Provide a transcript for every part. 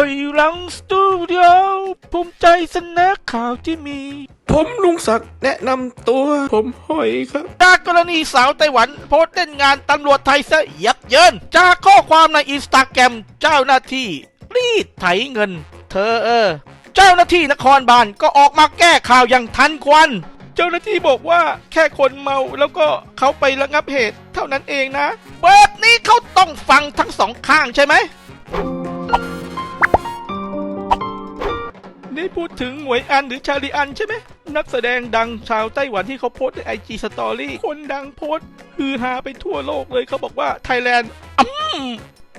อยหลังสตูดิโอภูมิใจเสนอข่าวที่มี ผมลุงศักดิ์แนะนำตัว ผมหอยครับ จากกรณีสาวไต้หวันโพสต์เล่นงานตำรวจไทยซะยับเยิน จากข้อความในอินสตาแกรมเจ้าหน้าที่รีดไถเงิน เธอเออ เจ้าหน้าที่นครบาลก็ออกมาแก้ข่าวอย่างทันควัน เจ้าหน้าที่บอกว่าแค่คนเมาแล้วก็เขาไประงับเหตุ เท่านั้นเองนะแบบนี้เขาต้องฟังทั้งสองข้างใช่ไหม นี่พูดถึงหวยอันหรือชาลีอันใช่ไหมนักแสดงดังชาวไต้หวันที่เขาโพสในไอจีสตอรี่คนดังโพสฮือฮาไปทั่วโลกเลยเขาบอกว่าไทยแลนด์อืม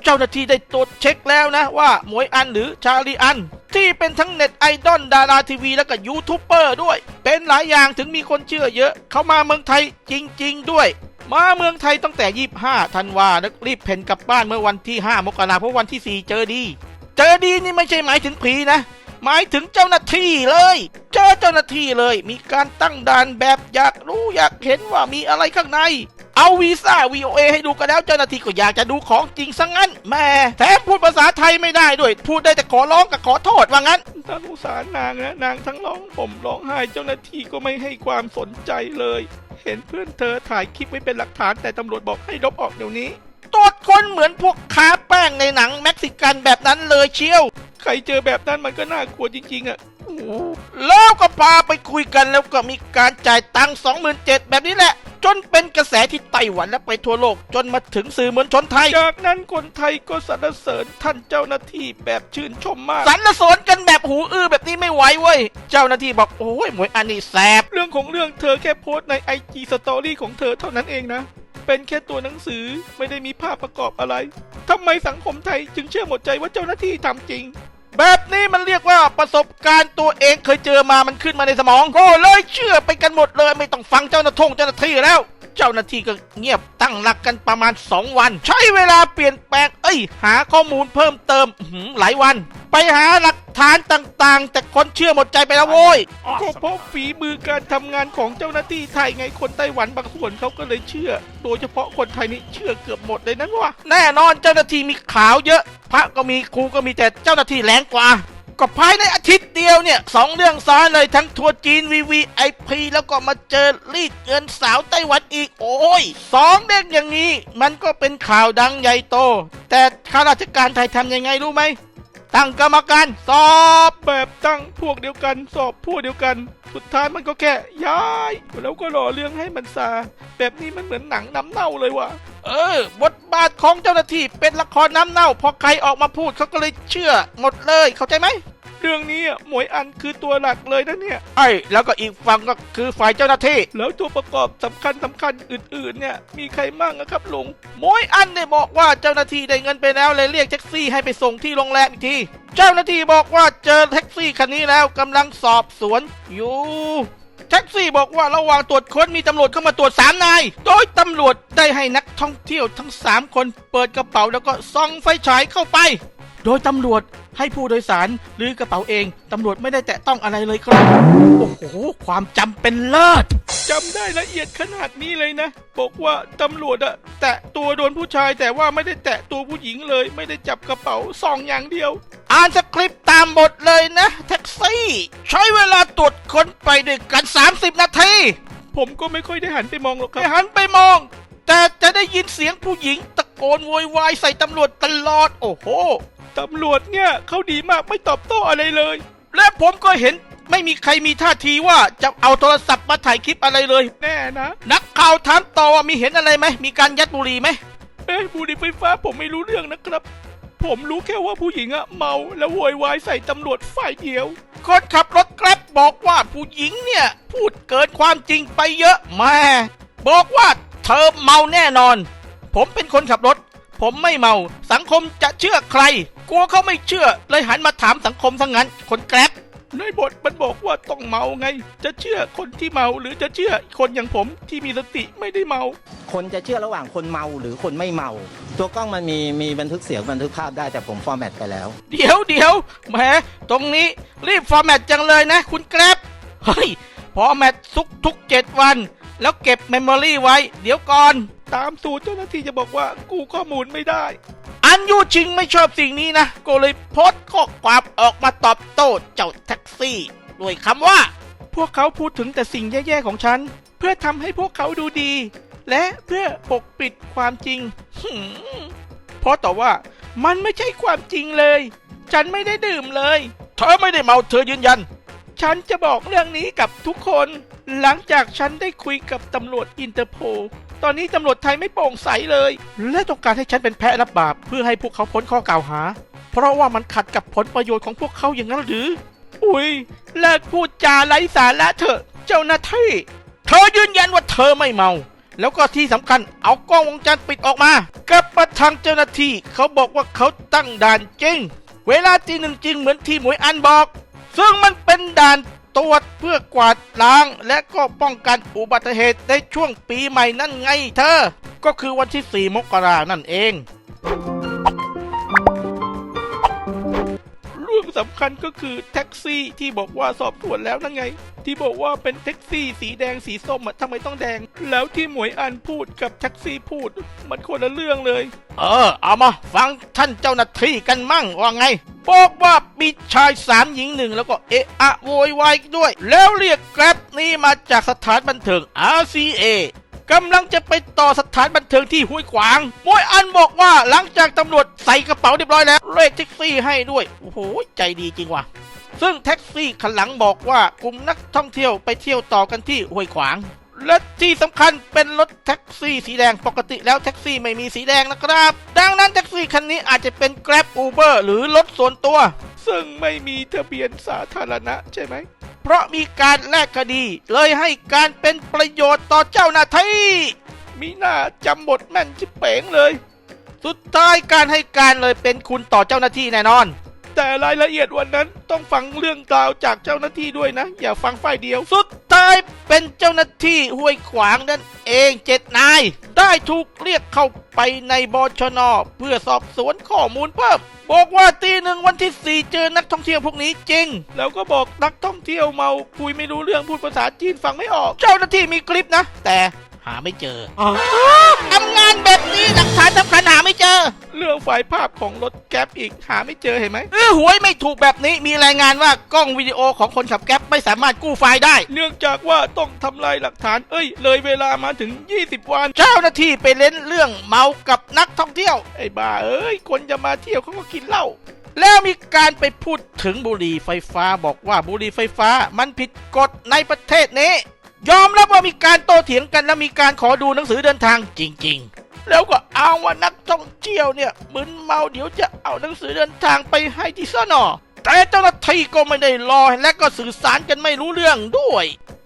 เจ้าหน้าที่ได้ตรวจเช็คแล้วนะว่าหมวยอันหรือชาลีอัน ที่เป็นทั้งเน็ตไอดอลดาราทีวีแล้วก็ยูทูบเบอร์ด้วย เป็นหลายอย่างถึงมีคนเชื่อเยอะ เขามาเมืองไทยจริง ๆ ด้วยมาเมืองไทยตั้งแต่ 25 ธันวาแล้วรีบเพ่นกลับบ้านเมื่อวันที่ 5 มกราเพราะวันที่ 4 เจอดี เจอดีนี่ไม่ใช่หมายถึงผีนะ หมายถึงเจ้าหน้าที่เลย เจอเจ้าหน้าที่เลย มีการตั้งด่านแบบอยากรู้อยากเห็นว่ามีอะไรข้างใน เอาวีซ่า VOA ให้ดูกันแล้วเจ้าหน้าที่ก็อยากจะดูของจริงซะงั้นแม่แถมพูดภาษาไทยไม่ได้ด้วย พูดได้แต่ขอร้องกับขอโทษว่างั้นน่าสงสารนางนะนางทั้งร้องผมร้องไห้เจ้าหน้าที่ก็ไม่ให้ความสนใจเลย เห็นเพื่อนเธอถ่ายคลิปไว้เป็นหลักฐานแต่ตำรวจบอกให้ลบออกเดี๋ยวนี้ ตรวจคนเหมือนพวกค้าแป้งในหนังเม็กซิกันแบบนั้นเลยเชียว ใครเจอแบบนั้นมันก็น่ากลัวจริงๆอะ่ะโอ้โหแล้วก็พาไปคุยกันแล้วก็มีการจ่ายตังค์สองหมื่นเจ็ดแบบนี้แหละ จนเป็นกระแสที่ไต้หวันและไปทั่วโลก จนมาถึงสื่อมวลชนไทย จากนั้นคนไทยก็สรรเสริญท่านเจ้าหน้าที่แบบชื่นชมมากสรรเสริญกันแบบหูอื้อแบบนี้ไม่ไหวเว้ย เจ้าหน้าที่บอกโอ้ยหมวยอันนี้แสบ เรื่องของเรื่องเธอแค่โพสต์ในไอจีสตอรี่ของเธอเท่านั้นเองนะ เป็นแค่ตัวหนังสือไม่ได้มีภาพประกอบอะไรทำไมสังคมไทยจึงเชื่อหมดใจว่าเจ้าหน้าที่ทำจริง แบบนี้มันเรียกว่าประสบการณ์ตัวเองเคยเจอมามันขึ้นมาในสมอง ก็เลยเชื่อไปกันหมดเลย ไม่ต้องฟังเจ้าหน้าทงเจ้าหน้าที่แล้ว เจ้าหน้าที่ก็เงียบตั้งหลักกันประมาณ 2 วัน ใช้เวลาเปลี่ยนแปลง เอ้ย หาข้อมูลเพิ่มเติมหือหลายวัน ไปหาหลักฐานต่างๆ แต่คนเชื่อหมดใจไปแล้วโว้ยก็เพราะฝีมือการทำงานของเจ้าหน้าที่ไทยไงคนไต้หวันบางส่วนเขาก็เลยเชื่อ โดยเฉพาะคนไทยนี่เชื่อเกือบหมดเลยนั้นวะแน่นอนเจ้าหน้าที่มีขาวเยอะ พระก็มีครูก็มีแต่เจ้าหน้าที่แรงกว่า ก็ภายในอาทิตย์เดียวเนี่ยสองเรื่องซ้อนเลยทั้งทัวร์จีนวีวีไอพีแล้วก็มาเจอรีดเงินสาวไต้หวันอีก โอ้ยสองเด้งอย่างนี้ มันก็เป็นข่าวดังใหญ่โต แต่ข้าราชการไทยทำยังไงรู้ไหมตั้งกรรมการสอบแบบตั้งพวกเดียวกัน สอบพวกเดียวกัน สุดท้ายมันก็แค่ย้าย แล้วก็รอเรื่องให้มันซาแบบนี้มันเหมือนหนังน้ำเน่าเลยว่ะ เออบทบาทของเจ้าหน้าที่เป็นละครน้ำเน่า พอใครออกมาพูดเขาก็เลยเชื่อหมดเลยเข้าใจไหมเรื่องนี้อะหมวยอันคือตัวหลักเลยนะเนี่ยไอ้แล้วก็อีกฝั่งก็คือฝ่ายเจ้าหน้าที่ แล้วตัวประกอบสำคัญสำคัญอื่นๆเนี่ยมีใครมั่งอะครับลุงหมวยอันเนี่ยบอกว่าเจ้าหน้าที่ได้เงินไปแล้วเลยเรียกแท็กซี่ให้ไปส่งที่โรงแรมอีกที เจ้าหน้าที่บอกว่าเจอแท็กซี่คันนี้แล้วกำลังสอบสวนอยู่ แท็กซี่บอกว่าระหว่างตรวจค้นมีตำรวจเข้ามาตรวจสามนาย โดยตำรวจได้ให้นักท่องเที่ยวทั้งสามคนเปิดกระเป๋าแล้วก็ส่องไฟฉายเข้าไป โดยตำรวจให้ผู้โดยสารหรือกระเป๋าเอง ตำรวจไม่ได้แตะต้องอะไรเลยครับ โอ้โห ความจำเป็นเลิศ จำได้ละเอียดขนาดนี้เลยนะ บอกว่าตำรวจอะแตะตัวโดนผู้ชายแต่ว่าไม่ได้แตะตัวผู้หญิงเลย ไม่ได้จับกระเป๋าส่องอย่างเดียว อ่านสคริปต์ตามบทเลยนะแท็กซี่ ใช้เวลาตรวจค้นไปด้วยกัน 30 นาที ผมก็ไม่ค่อยได้หันไปมองหรอกครับหันไปมอง แต่จะได้ยินเสียงผู้หญิงตะโกนโวยวายใส่ตำรวจตลอด โอ้โหตำรวจเนี่ยเขาดีมากไม่ตอบโต้อะไรเลย และผมก็เห็น ไม่มีใครมีท่าทีว่าจะเอาโทรศัพท์มาถ่ายคลิปอะไรเลยแน่นะ นักข่าวถามต่อว่ามีเห็นอะไรไหม มีการยัดบุหรี่ไหมเอ้ยบุหรี่ไฟฟ้าผมไม่รู้เรื่องนะครับ ผมรู้แค่ว่าผู้หญิงอะเมาแล้วโวยวายใส่ตำรวจฝ่ายเดียวคนขับรถแกร็บบอกว่าผู้หญิงเนี่ย พูดเกินความจริงไปเยอะแม่บอกว่าเธอเมาแน่นอน ผมเป็นคนขับรถ ผมไม่เมา สังคมจะเชื่อใคร กลัวเขาไม่เชื่อเลยหันมาถามสังคมทั้งนั้น คนแกร็บ ในบทมันบอกว่าต้องเมาไง จะเชื่อคนที่เมาหรือจะเชื่อคนอย่างผมที่มีสติไม่ได้เมา คนจะเชื่อระหว่างคนเมาหรือคนไม่เมา ตัวกล้องมันมีมีบันทึกเสียงบันทึกภาพได้แต่ผมฟอร์แมตไปแล้ว เดี๋ยวเดี๋ยวแหมตรงนี้รีบฟอร์แมตจังเลยนะ คุณแกร็บเฮ้ยฟอร์แมตทุกทุกเจ็ดวัน แล้วเก็บเมมโมรี่ไว้ เดี๋ยวก่อน ตามสูตรเจ้าหน้าที่จะบอกว่ากูข้อมูลไม่ได้ อันยูชิงไม่ชอบสิ่งนี้นะ ก็เลยโพสต์ข้อความออกมาตอบโต้เจ้าแท็กซี่ด้วยคำว่า พวกเขาพูดถึงแต่สิ่งแย่ๆของฉัน เพื่อทำให้พวกเขาดูดี และเพื่อปกปิดความจริงเพราะต่อว่ามันไม่ใช่ความจริงเลย ฉันไม่ได้ดื่มเลย เธอไม่ได้เมาเธอยืนยัน ฉันจะบอกเรื่องนี้กับทุกคน หลังจากฉันได้คุยกับตำรวจอินเตอร์โพล ตอนนี้ตำรวจไทยไม่โปร่งใสเลย และต้องการให้ฉันเป็นแพะรับบาปเพื่อให้พวกเขาพ้นข้อกล่าวหา เพราะว่ามันขัดกับผลประโยชน์ของพวกเขาอย่างนั้นหรือ อุ้ยเลิกพูดจาไร้สาระเถอะเจ้าหน้าที่ เธอยืนยันว่าเธอไม่เมา แล้วก็ที่สำคัญเอากล้องวงจรปิดออกมา กับประทางเจ้าหน้าที่เขาบอกว่าเขาตั้งด่านจริง เวลาตีหนึ่งจริงเหมือนที่หมวยอันบอก ซึ่งมันเป็นด่าน ตรวจเพื่อกวาดล้าง และก็ป้องกันอุบัติเหตุในช่วงปีใหม่นั่นไงเธอ ก็คือวันที่ 4 มกรานั่นเอง สำคัญก็คือแท็กซี่ที่บอกว่าสอบสวนแล้วนั่นไง ที่บอกว่าเป็นแท็กซี่สีแดงสีส้มอะทำไมต้องแดง แล้วที่หมวยอันพูดกับแท็กซี่พูด มันคนละเรื่องเลย เออ เอามาฟังท่านเจ้าหน้าที่กันมั่งว่าไงบอกว่ามีชายสามหญิงหนึ่งแล้วก็เอะอะโวยวายด้วย แล้วเรียกแกร็บนี้มาจากสถานบันเทิง RCA กำลังจะไปต่อสถานบันเทิงที่ห้วยขวางมวยอันบอกว่าหลังจากตำรวจใส่กระเป๋าเรียบร้อยแล้วเลขแท็กซี่ให้ด้วย โอ้โห ใจดีจริงว่ะ ซึ่งแท็กซี่คันหลังบอกว่ากลุ่มนักท่องเที่ยวไปเที่ยวต่อกันที่ห้วยขวาง และที่สำคัญเป็นรถแท็กซี่สีแดงปกติแล้วแท็กซี่ไม่มีสีแดงนะครับ ดังนั้นแท็กซี่คันนี้อาจจะเป็น Grab Uber หรือรถส่วนตัว ซึ่งไม่มีทะเบียนสาธารณะใช่ไหม เพราะมีการแลกคดี เลยให้การเป็นประโยชน์ต่อเจ้าหน้าที่มีหน้าจำบทแม่นชิบเป๋งเลย สุดท้ายการให้การเลยเป็นคุณต่อเจ้าหน้าที่แน่นอน แต่รายละเอียดวันนั้นต้องฟังเรื่องราวจากเจ้าหน้าที่ด้วยนะ อย่าฟังฝ่ายเดียว สุดท้าย เป็นเจ้าหน้าที่ห้วยขวางนั่นเองเจ็ดนาย ได้ถูกเรียกเข้าไปในบชน เพื่อสอบสวนข้อมูลเพิ่มบอกว่าตีหนึ่งวันที่ 4 เจอนักท่องเที่ยวพวกนี้จริง แล้วก็บอกนักท่องเที่ยวเมาคุยไม่รู้เรื่องพูดภาษาจีนฟังไม่ออก เจ้าหน้าที่มีคลิปนะ แต่หาไม่เจอทำงานแบบนี้หลักฐานสำ ฟล์ภาพของรถแก๊ปอีกหาไม่เจอเห็นไหมเออหวยไม่ถูกแบบนี้มีรายงานว่ากล้องวิดีโอของคนขับแก๊ปไม่สามารถกู้ไฟล์ได้ เนื่องจากว่าต้องทำลายหลักฐาน เอ้ย เลยเวลามาถึง 20 วัน เจ้าหน้าที่ไปเล่นเรื่องเมากับนักท่องเที่ยว ไอ้บ้าเอ้ย คนจะมาเที่ยวเขาก็กินเหล้าแล้วมีการไปพูดถึงบุหรี่ไฟฟ้าบอกว่าบุหรี่ไฟฟ้ามันผิดกฎในประเทศนี้ ยอมรับว่ามีการโต้เถียงกันและมีการขอดูหนังสือเดินทางจริง ๆ แล้วก็อ้างว่านักท่องเที่ยวเนี่ยมึนเมาเดี๋ยวจะเอาหนังสือเดินทางไปให้ที่สนอแต่เจ้าหน้าที่ก็ไม่ได้รอและก็สื่อสารกันไม่รู้เรื่องด้วย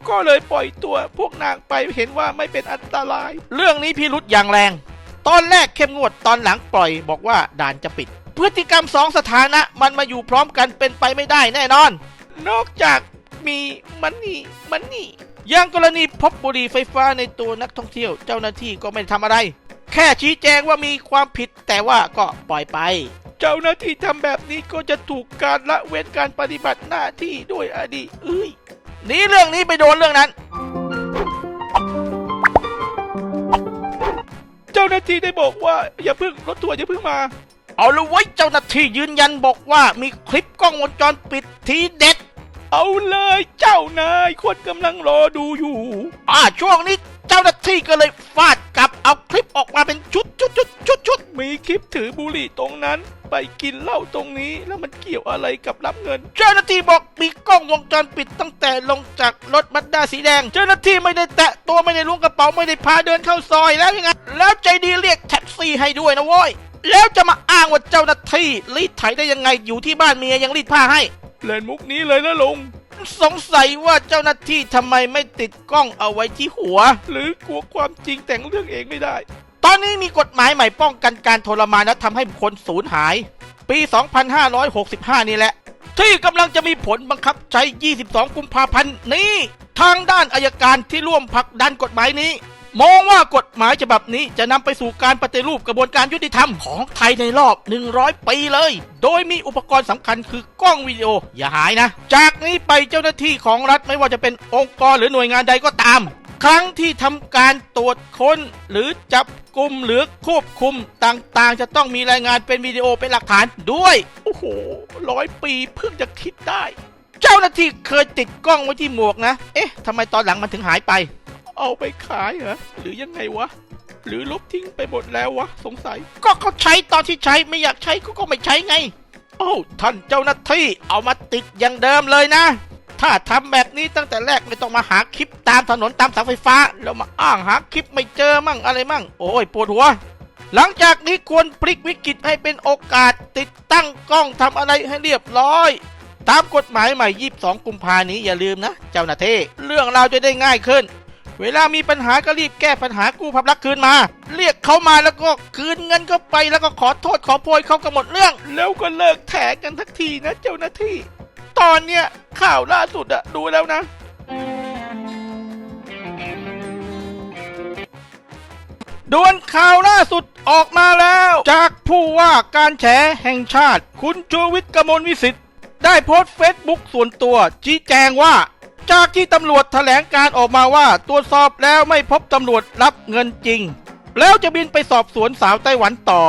ก็เลยปล่อยตัวพวกนางไปเห็นว่าไม่เป็นอันตราย เรื่องนี้พิรุษอย่างแรง ตอนแรกเข้มงวดตอนหลังปล่อยบอกว่าด่านจะปิด พฤติกรรมสองสถานะมันมาอยู่พร้อมกันเป็นไปไม่ได้แน่นอน นอกจากมีมันนี่มันนี่อย่างกรณีพบบุหรี่ไฟฟ้าในตัวนักท่องเที่ยว เจ้าหน้าที่ก็ไม่ได้ทำอะไร แค่ชี้แจงว่ามีความผิดแต่ว่าก็ปล่อยไป เจ้าหน้าที่ทำแบบนี้ก็จะถูกการละเว้นการปฏิบัติหน้าที่ด้วยอดีเอ้ยหนี่เรื่องนี้ไปโดนเรื่องนั้น เจ้าหน้าที่ได้บอกว่าอย่าเพิ่งรถทัวร์อย่าเพิ่งมา เอาละไว้ยเจ้าหน้าที่ยืนยันบอกว่ามีคลิปกล้องวงจรปิดทีเด็ด เอาเลยเจ้านายคนกำลังรอดูอยู่ อ่าช่วงนี้เจ้าหน้าที่ก็เลยฟาดก ลับเอาคลิปออกมาเป็นชุดชุดชุดชุดชุดมีคลิปถือบุหรี่ตรงนั้น ไปกินเหล้าตรงนี้แล้วมันเกี่ยวอะไรกับรับเงิน เจ้าหน้าที่บอกมีกล้องวงจรปิดตั้งแต่ลงจากรถบัสด้าสีแดง เจ้าหน้าที่ไม่ได้แตะตัวไม่ได้ล้วงกระเป๋าไม่ได้พาเดินเข้าซอยแล้วยังไงแล้วใจดีเรียกแท็กซี่ให้ด้วยนะโว้ยแล้วจะมาอ้างว่าเจ้าหน้าที่รีดไถได้ยังไงอยู่ที่บ้านเมียยังรีดผ้าให้ เล่นมุกนี้เลยนะลุง สงสัยว่าเจ้าหน้าที่ทำไมไม่ติดกล้องเอาไว้ที่หัว หรือกลัวความจริงแต่งเรื่องเองไม่ได้ ตอนนี้มีกฎหมายใหม่ป้องกันการทรมานและทำให้บุคคลสูญหาย ปี 2565 นี่แหละ ที่กำลังจะมีผลบังคับใช้ 22 กุมภาพันธ์นี้ ทางด้านอายการที่ร่วมผลักดันกฎหมายนี้ มองว่ากฎหมายฉบับนี้จะนำไปสู่การปฏิรูปกระบวนการยุติธรรมของไทยในรอบ 100 ปีเลย โดยมีอุปกรณ์สำคัญคือกล้องวิดีโออย่าหายนะ จากนี้ไปเจ้าหน้าที่ของรัฐไม่ว่าจะเป็นองค์กรหรือหน่วยงานใดก็ตาม ครั้งที่ทำการตรวจค้นหรือจับกลุ่มหรือควบคุมต่างๆ จะต้องมีรายงานเป็นวิดีโอเป็นหลักฐานด้วย โอ้โหร้อยปีเพิ่งจะคิดได้ เจ้าหน้าที่เคยติดกล้องไว้ที่หมวกนะ เอ๊ะทำไมตอนหลังมันถึงหายไป เอาไปขายเหรอหรือยังไงวะ หรือลบทิ้งไปหมดแล้ววะสงสัย ก็เขาใช้ตอนที่ใช้ไม่อยากใช้ก็ก็ไม่ใช้ไงโอ้าท่านเจ้าหน้าที่เอามาติดอย่างเดิมเลยนะ ถ้าทำแบบนี้ตั้งแต่แรกไม่ต้องมาหาคลิปตามถนนตามเสาไฟฟ้า แล้วมาอ้างหาคลิปไม่เจอมั่งอะไรมั่ง โอ้ยปวดหัว หลังจากนี้ควรพลิกวิกฤตให้เป็นโอกาสติดตั้งกล้องทำอะไรให้เรียบร้อย ตามกฎหมายใหม่ 22 กุมภานี้อย่าลืมนะ เจ้าหน้าที่เรื่องเราวจะได้ง่ายขึ้น เวลามีปัญหาก็รีบแก้ปัญหากู้ภาพลักษณ์คืนมา เรียกเขามาแล้วก็คืนเงินเข้าไปแล้วก็ขอโทษขอโพยเขาก็หมดเรื่อง แล้วก็เลิกแถกันทักทีนะเจ้าหน้าที่ ตอนเนี้ยข่าวล่าสุดอะดูแล้วนะ ด่วนข่าวล่าสุดออกมาแล้ว จากผู้ว่าการแฉแห่งชาติ คุณชูวิทย์กมลวิสิทธิ์ได้โพสต์เฟซบุ๊กส่วนตัว ชี้แจงว่า จากที่ตำรวจแถลงการออกมาว่าตรวจสอบแล้วไม่พบตำรวจรับเงินจริง แล้วจะบินไปสอบสวนสาวไต้หวันต่อ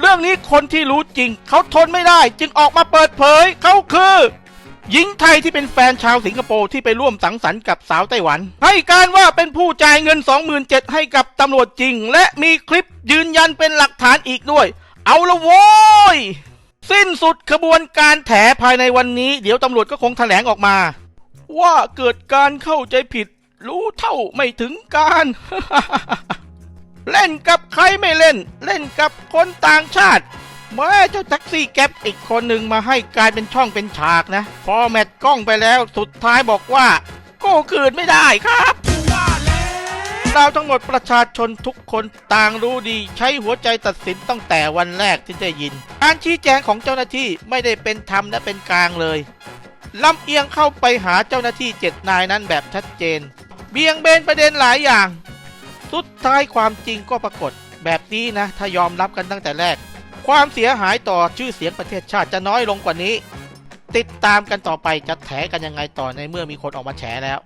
เรื่องนี้คนที่รู้จริง เขาทนไม่ได้จึงออกมาเปิดเผยเขาคือหญิงไทยที่เป็นแฟนชาวสิงคโปร์ที่ไปร่วมสังสรรค์กับสาวไต้หวัน ให้การว่าเป็นผู้จ่ายเงิน 27,000 ให้กับตำรวจจริง และมีคลิปยืนยันเป็นหลักฐานอีกด้วย เอาละโว้ย สิ้นสุดขบวนการแถภายในวันนี้ เดี๋ยวตำรวจก็คงแถลงออกมา ว่าเกิดการเข้าใจผิด รู้เท่าไม่ถึงการ เล่นกับใครไม่เล่น เล่นกับคนต่างชาติแม่เจ้าแท็กซี่แก๊ปอีกคนหนึ่งมาให้กลายเป็นช่องเป็นฉากนะฟอแมตกล้องไปแล้วสุดท้ายบอกว่ากู้คืนไม่ได้ครับเราทั้งหมดประชาชนทุกคนต่างรู้ดี ใช้หัวใจตัดสินตั้งแต่วันแรกที่ได้ยิน การชี้แจงของเจ้าหน้าที่ไม่ได้เป็นธรรมและเป็นกลางเลย ลำเอียงเข้าไปหาเจ้าหน้าที่เจ็ดนายนั้นแบบชัดเจน เบี่ยงเบนประเด็นหลายอย่าง สุดท้ายความจริงก็ปรากฏ แบบนี้นะ ถ้ายอมรับกันตั้งแต่แรก ความเสียหายต่อชื่อเสียงประเทศชาติจะน้อยลงกว่านี้ ติดตามกันต่อไปจะแถกันยังไงต่อในเมื่อมีคนออกมาแฉแล้ว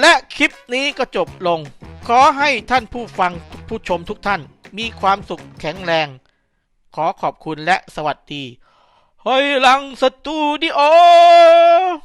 และคลิปนี้ก็จบลง ขอให้ท่านผู้ฟังผู้ชมทุกท่าน มีความสุขแข็งแรง ขอขอบคุณและสวัสดี 海浪十足的哦。